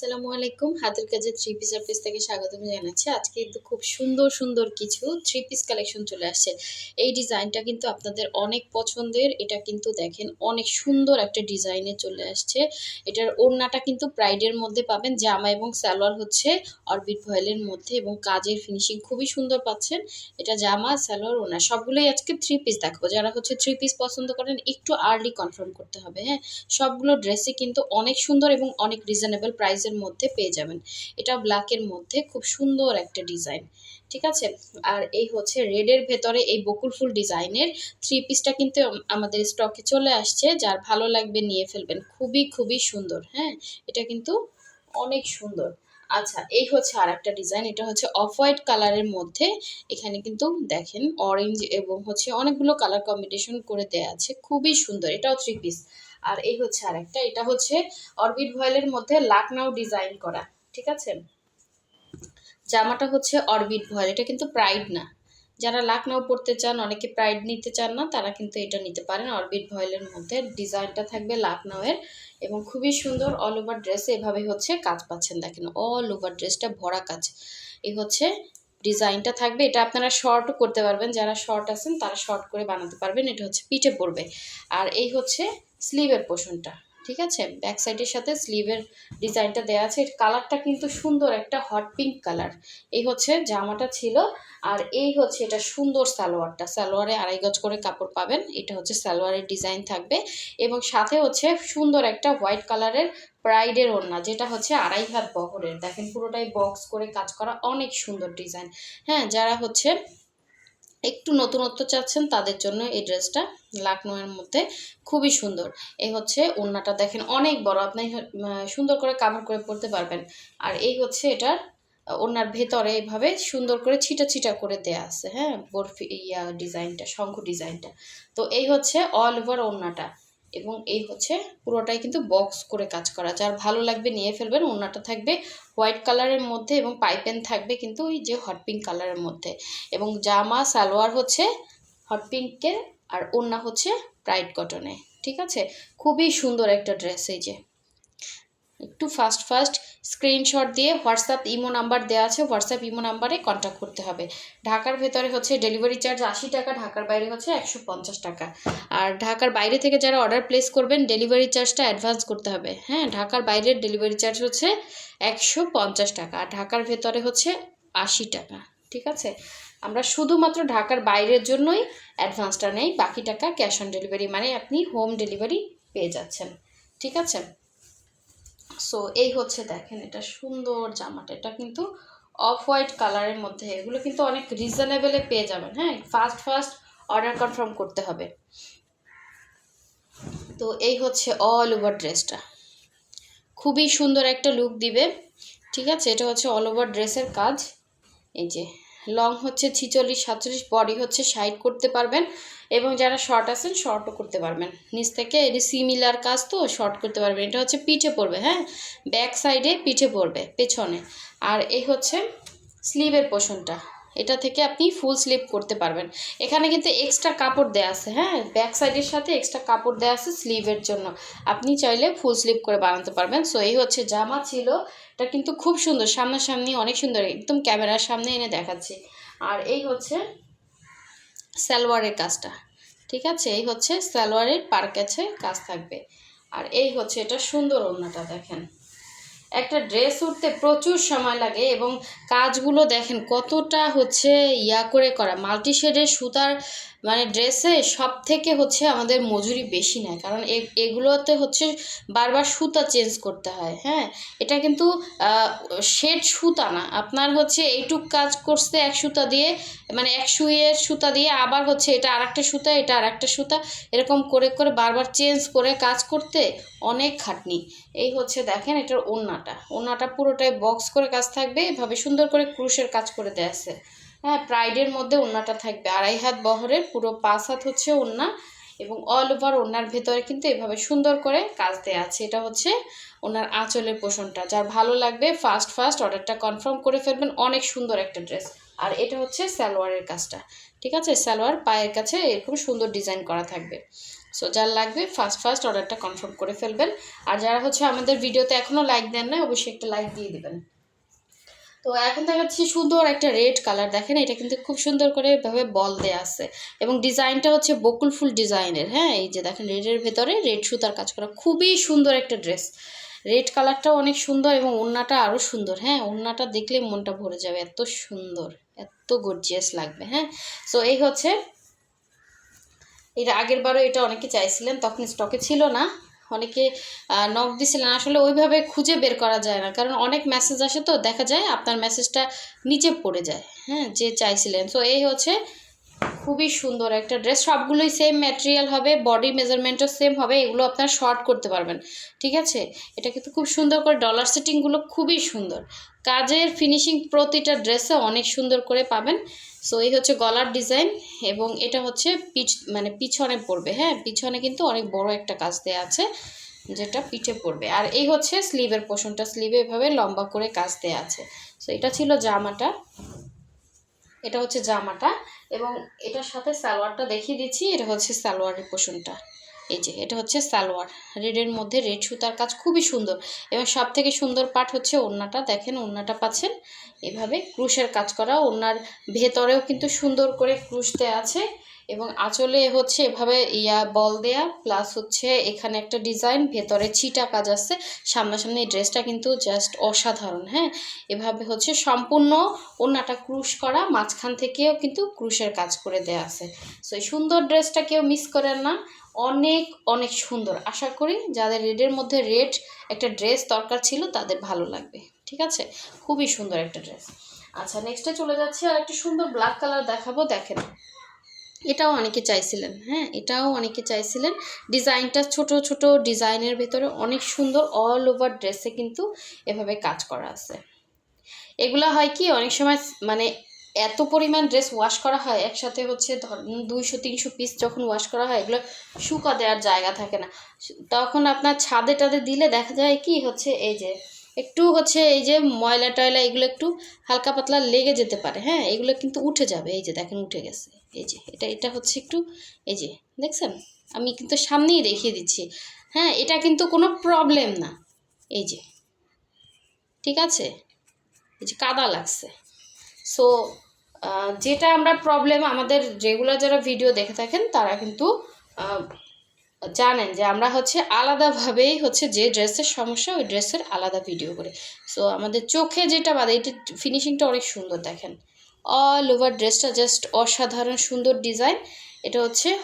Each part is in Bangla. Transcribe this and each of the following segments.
আসসালামু আলাইকুম। হাতের কাজে থ্রি পিস থেকে স্বাগতম জানাচ্ছি। আজকে কিন্তু খুব সুন্দর সুন্দর কিছু থ্রি পিস কালেকশন চলে আসছে। এই ডিজাইনটা কিন্তু আপনাদের অনেক পছন্দের। এটা কিন্তু দেখেন অনেক সুন্দর একটা ডিজাইনে চলে আসছে। এটার ওড়নাটা কিন্তু প্রাইডের মধ্যে পাবেন। জামা এবং সালোয়ার হচ্ছে অরবিট ভয়েলের মধ্যে এবং কাজের ফিনিশিং খুবই সুন্দর পাচ্ছেন। এটা জামা, সালোয়ার, ওড়না সবগুলোই আজকে থ্রি পিস দেখো যারা হচ্ছে থ্রি পিস পছন্দ করেন, একটু আর্লি কনফার্ম করতে হবে হ্যাঁ? সবগুলো ড্রেসই কিন্তু অনেক সুন্দর এবং অনেক রিজনেবল প্রাইসের মধ্যে পেয়ে যাবেন। এটা ব্ল্যাকের মধ্যে খুব সুন্দর একটা ডিজাইন ঠিক আছে? আর এই হচ্ছে রেডের ভেতরে এই বকুল ফুল ডিজাইনের থ্রি পিসটা কিন্তু আমাদের স্টকে চলে আসছে, যার ভালো লাগবে নিয়ে ফেলবেন। খুবই খুবই সুন্দর হ্যাঁ? এটা কিন্তু অনেক সুন্দর। আচ্ছা এই হচ্ছে আর একটা ডিজাইন এটা হচ্ছে অফ হোয়াইট কালারের মধ্যে। এখানে কিন্তু দেখেন অরেঞ্জ এবং হচ্ছে অনেকগুলো কালার কম্বিনেশন করে দেয়া আছে। খুবই সুন্দর, এটাও থ্রি পিস আর এই হচ্ছে আরেকটা, এটা হচ্ছে অরবিট ভয়েলের মধ্যে লাকনাও ডিজাইন করা, ঠিক আছে? জামাটা হচ্ছে অরবিট ভয়েল এটা কিন্তু প্রাইড না। যারা লাকনাও পড়তে চান, অনেকে প্রাইড নিতে চান না, তারা কিন্তু এটা নিতে পারেন। অরবিট ভয়েলের মধ্যে ডিজাইনটা থাকবে লাকনাওয়ের এবং খুবই সুন্দর অল ওভার ড্রেসে এভাবে হচ্ছে কাজ পাচ্ছেন, দেখেন অল ওভার ড্রেসটা ভরা কাজ। এই হচ্ছে ডিজাইনটা থাকবে, এটা আপনারা শর্টও করতে পারবেন, যারা শর্ট আছেন তারা শর্ট করে বানাতে পারবেন, এটা হচ্ছে পিঠে পড়বে আর এই হচ্ছে স্লিভের পোষণটা। ঠিক আছে? ব্যাক সাইডের সাথে স্লিভের ডিজাইনটা দেওয়া আছে। এর কালারটা কিন্তু সুন্দর, একটা হট পিঙ্ক কালার এই হচ্ছে জামাটা ছিল, আর এই হচ্ছে এটা সুন্দর সালোয়ারটা। সালোয়ারে আড়াই গজ করে কাপড় পাবেন, এটা হচ্ছে সালোয়ারের ডিজাইন থাকবে। এবং সাথে হচ্ছে সুন্দর একটা হোয়াইট কালারের প্রাইডের ওড়না, যেটা হচ্ছে আড়াই হাত বহরের। দেখেন পুরোটাই বক্স করে কাজ করা অনেক সুন্দর ডিজাইন হ্যাঁ যারা হচ্ছে একটু নতুনত্ব চাচ্ছেন, তাদের জন্য এই ড্রেসটা লাকনোয়ের মধ্যে খুবই সুন্দর। এই হচ্ছে ওড়নাটা দেখেন অনেক বড়, আপনি সুন্দর করে কামড় করে পরতে পারবেন। আর এই হচ্ছে এটার ওনার ভেতরে এইভাবে সুন্দর করে ছিটা ছিটা করে দেয়া আছে হ্যাঁ? বরফি, ইয়া ডিজাইনটা, শঙ্খ ডিজাইনটা। তো এই হচ্ছে অল ওভার ওড়নাটা। এবং এই হচ্ছে পুরোটাই কিন্তু বক্স করে কাজ করা। যার ভালো লাগবে নিয়ে ফেলবেন ওনাটা থাকবে হোয়াইট কালারের মধ্যে এবং পাইপেন থাকবে কিন্তু ওই যে হট পিঙ্ক কালারের মধ্যে। এবং জামা, সালোয়ার হচ্ছে হট পিঙ্কের আর ওনা হচ্ছে ব্রাইট কটনে ঠিক আছে? খুবই সুন্দর একটা ড্রেস এই যে। একটু ফাস্ট ফাস্ট স্ক্রিনশট দিয়ে হোয়াটসঅ্যাপ ইমো নাম্বার দেওয়া আছে হোয়াটসঅ্যাপ ইমো নাম্বারে কন্ট্যাক্ট করতে হবে। ঢাকার ভেতরে হচ্ছে ডেলিভারি চার্জ আশি টাকা, ঢাকার বাইরে হচ্ছে একশো পঞ্চাশ টাকা। আর ঢাকার বাইরে থেকে যারা অর্ডার প্লেস করবেন ডেলিভারি চার্জটা অ্যাডভান্স করতে হবে। হ্যাঁ ঢাকার বাইরের ডেলিভারি চার্জ হচ্ছে একশো পঞ্চাশ টাকা, আর ঢাকার ভেতরে হচ্ছে আশি টাকা। ঠিক আছে? আমরা শুধুমাত্র ঢাকার বাইরের জন্যই অ্যাডভান্সটা নেই, বাকি টাকা ক্যাশ অন ডেলিভারি মানে আপনি হোম ডেলিভারি পেয়ে যাচ্ছেন। ঠিক আছে? সো এই হচ্ছে দেখেন, এটা সুন্দর জামাটা। এটা কিন্তু অফ হোয়াইট কালারের মধ্যে। এগুলো কিন্তু অনেক রিজনেবেলে পেয়ে যাবেন হ্যাঁ? ফার্স্ট ফার্স্ট অর্ডার কনফার্ম করতে হবে। তো এই হচ্ছে অল ওভার ড্রেসটা খুবই সুন্দর একটা লুক দিবে, ঠিক আছে? এটা হচ্ছে অল ওভার ড্রেসের কাজ। এই যে লং হচ্ছে ছিচল্লিশ, সাতচল্লিশ, বডি হচ্ছে সাইড করতে পারবেন এবং যারা শর্ট আছেন শর্টও করতে পারবেন। নিচ থেকে এটি সিমিলার কাজ তো শর্ট করতে পারবেন। এটা হচ্ছে পিঠে পড়বে হ্যাঁ? ব্যাক সাইডে পিঠে পড়বে পেছনে। আর এই হচ্ছে স্লিভের পোষণটা এটা থেকে আপনি ফুল স্লিভ করতে পারবেন। এখানে কিন্তু এক্সট্রা কাপড় দেওয়া আছে হ্যাঁ? ব্যাক সাইডের সাথে এক্সট্রা কাপড় দেওয়া আছে স্লিভের জন্য। আপনি চাইলে ফুল স্লিভ করে বানাতে পারবেন। সো এই হচ্ছে জামা ছিল। এটা কিন্তু খুব সুন্দর, সামনাসামনি অনেক সুন্দর, একদম ক্যামেরার সামনে এনে দেখাচ্ছি। আর এই হচ্ছে সালোয়ারের কাজটা, ঠিক আছে? এই হচ্ছে সালোয়ারের পার কাছে কাজ থাকবে। আর এই হচ্ছে এটা সুন্দর ওড়নাটা, দেখেন। একটা ড্রেস উঠতে প্রচুর সময় লাগে এবং কাজগুলো দেখেন কতটা হচ্ছে ইয়া করে করা, মাল্টি শেডের সুতার মানে ড্রেসে সব থেকে হচ্ছে আমাদের মজুরি বেশি নেয়। কারণ এগুলোতে হচ্ছে বারবার সুতা চেঞ্জ করতে হয় হ্যাঁ? এটা কিন্তু শেড সুতা না। আপনার হচ্ছে এইটুক কাজ করছে এক সুতা দিয়ে মানে এক সুইয়ের সুতা দিয়ে আবার হচ্ছে এটা আর একটা সুতা, এটা আর একটা সুতা, এরকম করে করে বারবার চেঞ্জ করে কাজ করতে অনেক খাটনি। এই হচ্ছে দেখেন এটার ওড়নাটা ওড়নাটা পুরোটাই বক্স করে কাজ থাকবে, এভাবে সুন্দর করে ক্রুশের কাজ করে দেওয়া আছে। হ্যাঁ প্রাইডের মধ্যে ওড়নাটা থাকবে। আড়াই হাত বহরের পুরো পাঁচ হাত হচ্ছে ওড়না এবং অল ওভার ওনার ভেতরে কিন্তু এভাবে সুন্দর করে কাজ দেওয়া আছে। এটা হচ্ছে ওনার আঁচলের পোষণটা। যার ভালো লাগবে ফার্স্ট ফার্স্ট অর্ডারটা কনফার্ম করে ফেলবেন। অনেক সুন্দর একটা ড্রেস আর এটা হচ্ছে সালোয়ারের কাজটা। ঠিক আছে? সালোয়ার পায়ের কাছে এরকম সুন্দর ডিজাইন করা থাকবে। সো যার লাগবে ফার্স্ট ফার্স্ট অর্ডারটা কনফার্ম করে ফেলবেন। আর যারা হচ্ছে আমাদের ভিডিওতে এখনও লাইক দেন না অবশ্যই একটা লাইক দিয়ে দিবেন। তো এখন দেখাচ্ছি সুন্দর একটা রেড কালার দেখেন এটা কিন্তু খুব সুন্দর করে এভাবে বল দেয়া আছে। এবং ডিজাইনটা হচ্ছে বকুল ফুল ডিজাইনের হ্যাঁ? এই যে দেখেন রেডের ভেতরে রেড সুতার কাজ করা। খুবই সুন্দর একটা ড্রেস রেড কালারটাও অনেক সুন্দর এবং ওড়নাটা আরও সুন্দর হ্যাঁ? ওড়নাটা দেখলে মনটা ভরে যাবে, এত সুন্দর, এত গর্জিয়াস লাগবে হ্যাঁ? সো এই হচ্ছে, এর আগের বারও এটা অনেকে চাইছিলেন, তখন স্টকে ছিল না। অনেকে নক দিছিলেন। আসলে ওইভাবে খুঁজে বের করা যায় না। কারণ অনেক মেসেজ আসে তো, দেখা যায় আপনার মেসেজটা নিচে পড়ে যায় হ্যাঁ যে চাইছিলেন। তো এই হচ্ছে খুবই সুন্দর একটা ড্রেস সবগুলোই সেম ম্যাটেরিয়াল হবে বডি মেজারমেন্টও সেম হবে, এগুলো আপনার শর্ট করতে পারবেন, ঠিক আছে? এটা কিন্তু খুব সুন্দর করে ডলার সেটিংগুলো খুবই সুন্দর। কাজের ফিনিশিং প্রতিটা ড্রেসে অনেক সুন্দর করে পাবেন। সো এই হচ্ছে গলার ডিজাইন এবং এটা হচ্ছে পিছ মানে পিছনে পড়বে। হ্যাঁ পিছনে কিন্তু অনেক বড় একটা কাজ দেওয়া আছে যেটা পিঠে পড়বে। আর এই হচ্ছে স্লিভের পোষণটা। স্লিভে এভাবে লম্বা করে কাজ দেওয়া আছে। সো এটা ছিল জামাটা। এটা হচ্ছে জামাটা এবং এটার সাথে সালোয়ারটা দেখিয়ে দিচ্ছি। এটা হচ্ছে সালোয়ারের পোষণটা। এই যে, এটা হচ্ছে সালোয়ার। রেডের মধ্যে রেড সুতার কাজ খুবই সুন্দর। এবং সব থেকে সুন্দর পার্ট হচ্ছে ওড়নাটা। দেখেন, ওড়নাটা পাচ্ছেন। এভাবে ক্রুশের কাজ করা। ওড়নার ভেতরেও কিন্তু সুন্দর করে ক্রুশ দেওয়া আছে। এবং আঁচলে হচ্ছে এভাবে ইয়া বল দেয়া প্লাস হচ্ছে এখানে একটা ডিজাইন ভেতরে ছিটা কাজ আছে, সামনাসামনি এই ড্রেসটা কিন্তু জাস্ট অসাধারণ হ্যাঁ? এভাবে হচ্ছে সম্পূর্ণ ওড়নাটা ক্রুশ করা, মাঝখান থেকেও কিন্তু ক্রুশের কাজ করে দেয়া আছে। সো এই সুন্দর ড্রেসটা কেউ মিস করেন না। অনেক অনেক সুন্দর। আশা করি যাদের রেডের মধ্যে রেড একটা ড্রেস দরকার ছিল, তাদের ভালো লাগবে। ঠিক আছে? খুবই সুন্দর একটা ড্রেস আচ্ছা নেক্সটে চলে যাচ্ছি আর একটা সুন্দর ব্ল্যাক কালার দেখাবো, দেখেন। এটাও অনেকে চাইছিলেন হ্যাঁ? এটাও অনেকে চাইছিলেন। ডিজাইনটা ছোট ছোট ডিজাইনের ভেতরে অনেক সুন্দর অল ওভার ড্রেসে কিন্তু এভাবে কাজ করা আছে। এগুলা হয় কি, অনেক সময় মানে এত পরিমাণ ড্রেস ওয়াশ করা হয়, একসাথে হচ্ছে ধরেন দুইশো, তিনশো পিস যখন ওয়াশ করা হয়, এগুলো শুকা দেওয়ার জায়গা থাকে না। তখন আপনার ছাদে টাদে দিলে দেখা যায় কি হচ্ছে, এই যে একটু হচ্ছে এই যে ময়লা টয়লা এগুলো একটু হালকা পাতলা লেগে যেতে পারে হ্যাঁ? এগুলো কিন্তু উঠে যাবে, এই যে দেখেন উঠে গেছে। এই যে, এটা এটা হচ্ছে একটু, এই যে, দেখছেন? আমি কিন্তু সামনেই দেখিয়ে দিচ্ছি। হ্যাঁ এটা কিন্তু কোনো প্রবলেম না। এই যে, ঠিক আছে? এই যে, কাদা লাগছে। সো যেটা আমরা প্রবলেম আমাদের রেগুলার যারা ভিডিও দেখে থাকেন, তারা কিন্তু জানেন যে আমরা হচ্ছে আলাদাভাবেই হচ্ছে যে ড্রেসের সমস্যা, ওই ড্রেসের আলাদা ভিডিও করে। সো আমাদের চোখে যেটা বাদে এটা ফিনিশিংটা অনেক সুন্দর দেখেন। অল ওভার ড্রেসটা জাস্ট অসাধারণ, সুন্দর ডিজাইন এটা হচ্ছে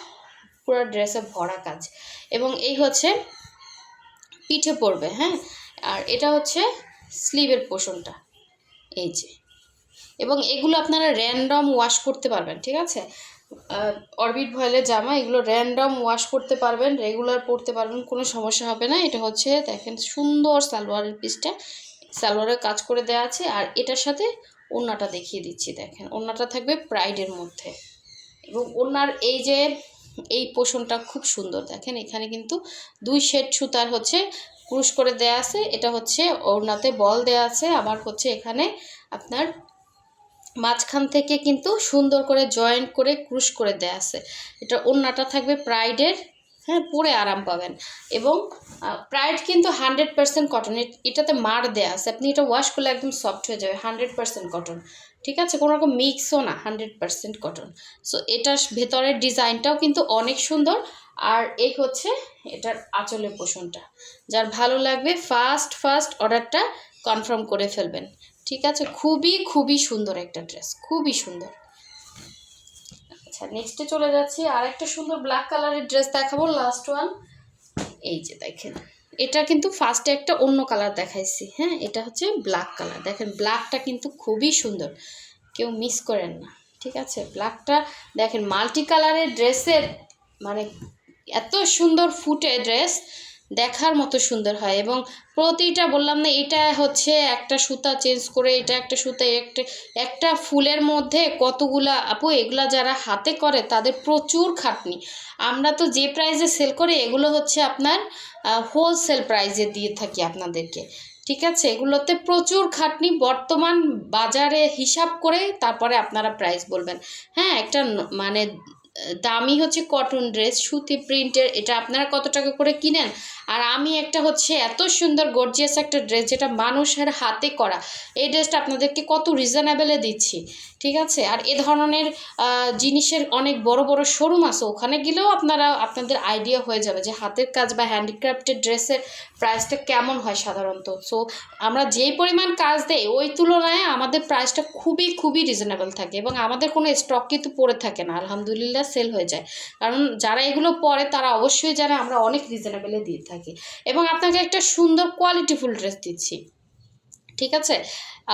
পুরো ড্রেসে ভরা কাজ। এবং এই হচ্ছে পিঠে পড়বে হ্যাঁ? আর এটা হচ্ছে স্লিভের পোষণটা। এই যে। এবং এগুলো আপনারা র্যান্ডম ওয়াশ করতে পারবেন, ঠিক আছে? অরবিট ভয়েলের জামা, এগুলো র্যান্ডম ওয়াশ করতে পারবেন রেগুলার পরতে পারবেন, কোনো সমস্যা হবে না। এটা হচ্ছে, দেখেন, সুন্দর সালোয়ারের পিসটা সালোয়ারের কাজ করে দেওয়া আছে। আর এটার সাথে ওড়নাটা দেখিয়ে দিচ্ছি, দেখেন। ওড়নাটা থাকবে প্রাইডের মধ্যে। এবং ওড়নার এই যে, এই পোষণটা খুব সুন্দর, দেখেন। এখানে কিন্তু দুই শেড সুতার হচ্ছে ক্রুশ করে দেয়া আছে, এটা হচ্ছে ওড়নাতে বল দেয়া আছে, আবার হচ্ছে এখানে আপনার মাঝখান থেকে কিন্তু সুন্দর করে জয়েন্ট করে ক্রুশ করে দেয়া আছে। এটা ওড়নাটা থাকবে প্রাইডের হ্যাঁ পরে আরাম পাবেন। এবং প্রাইড কিন্তু হান্ড্রেড পার্সেন্ট কটন এটাতে মার দেয়া আছে। আপনি এটা ওয়াশ করলে একদম সফট হয়ে যাবে হান্ড্রেড পার্সেন্ট কটন ঠিক আছে? কোনো রকম মিক্সও না হান্ড্রেড পার্সেন্ট কটন সো এটার ভেতরের ডিজাইনটাও কিন্তু অনেক সুন্দর। আর এই হচ্ছে এটার আঁচলের পোষণটা। যার ভালো লাগবে ফার্স্ট ফার্স্ট অর্ডারটা কনফার্ম করে ফেলবেন। ঠিক আছে? খুবই খুবই সুন্দর একটা ড্রেস খুবই সুন্দর। আচ্ছা নেক্সটে চলে যাচ্ছি। আর একটা সুন্দর ব্ল্যাক কালারের ড্রেস দেখাবো লাস্ট ওয়ান এই যে দেখেন, এটা কিন্তু ফার্স্টে একটা অন্য কালার দেখাইছি হ্যাঁ? এটা হচ্ছে ব্ল্যাক কালার দেখেন ব্ল্যাকটা কিন্তু খুবই সুন্দর। কেউ মিস করেন না, ঠিক আছে? ব্ল্যাকটা দেখেন মাল্টি কালারের ড্রেসের মানে এত সুন্দর ফুটে ড্রেস দেখার মতো সুন্দর হয় এবং প্রতিটা বললাম না, এটা হচ্ছে একটা সুতা চেঞ্জ করে, এটা একটা সুতা, একটা একটা ফুলের মধ্যে কতগুলা আপু, এগুলা যারা হাতে করে তাদের প্রচুর খাটনি। আমরা তো যে প্রাইজে সেল করি, এগুলো হচ্ছে আপনার হোলসেল প্রাইজে দিয়ে থাকি আপনাদেরকে। ঠিক আছে? এগুলোতে প্রচুর খাটনি, বর্তমান বাজারে হিসাব করে তারপরে আপনারা প্রাইস বলবেন। হ্যাঁ একটা মানে দামি হচ্ছে কটন ড্রেস সুতি প্রিন্টের এটা আপনারা কত টাকা করে কিনেন? আর আমি একটা হচ্ছে এত সুন্দর গর্জিয়াস একটা ড্রেস যেটা মানুষের হাতে করা, এই ড্রেসটা আপনাদেরকে কত রিজনেবেলে দিচ্ছি, ঠিক আছে? আর এ ধরনের জিনিসের অনেক বড় বড় শোরুম আছে, ওখানে গেলেও আপনারা, আপনাদের আইডিয়া হয়ে যাবে যে হাতের কাজ বা হ্যান্ডিক্রাফটের ড্রেসের প্রাইসটা কেমন হয় সাধারণত। সো আমরা যেই পরিমাণ কাজ দেই, ওই তুলনায় আমাদের প্রাইসটা খুবই খুবই রিজনেবল থাকে এবং আমাদের কোনো স্টক কিন্তু পড়ে থাকে না, আলহামদুলিল্লাহ। সেল হয়ে যায়। কারণ যারা এগুলো পরে তারা অবশ্যই জানে আমরা অনেক রিজনেবলে দিয়ে থাকি। এবং আপনাকে একটা সুন্দর কোয়ালিটিফুল ড্রেস দিচ্ছি। ঠিক আছে?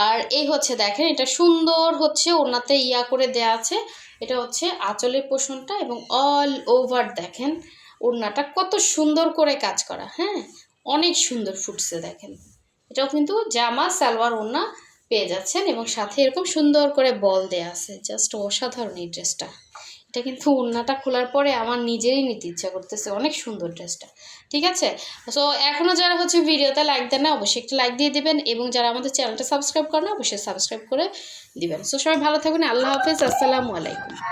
আর এই হচ্ছে দেখেন, এটা সুন্দর হচ্ছে ওনাতে ইয়া করে দেয়া আছে। এটা হচ্ছে আঁচলের পোষণটা এবং অল ওভার দেখেন, ওড়নাটা কত সুন্দর করে কাজ করা হ্যাঁ? অনেক সুন্দর ফুটছে দেখেন। এটাও কিন্তু জামা, সালোয়ার, ওড়না পেয়ে যাচ্ছেন এবং সাথে এরকম সুন্দর করে বল দেয়া আছে। জাস্ট অসাধারণ এই ড্রেসটা এটা কিন্তু ওড়নাটা খোলার পরে আমার নিজেরই নিতে ইচ্ছা করতেছে। অনেক সুন্দর ড্রেসটা। ঠিক আছে? সো এখনও যারা হচ্ছে ভিডিওতে লাইক দেন না, অবশ্যই একটু লাইক দিয়ে দিবেন এবং যারা আমাদের চ্যানেলটা সাবস্ক্রাইব করেন অবশ্যই সাবস্ক্রাইব করে দিবেন। সো সবাই ভালো থাকবেন আল্লাহ হাফেজ, আসসালামু আলাইকুম।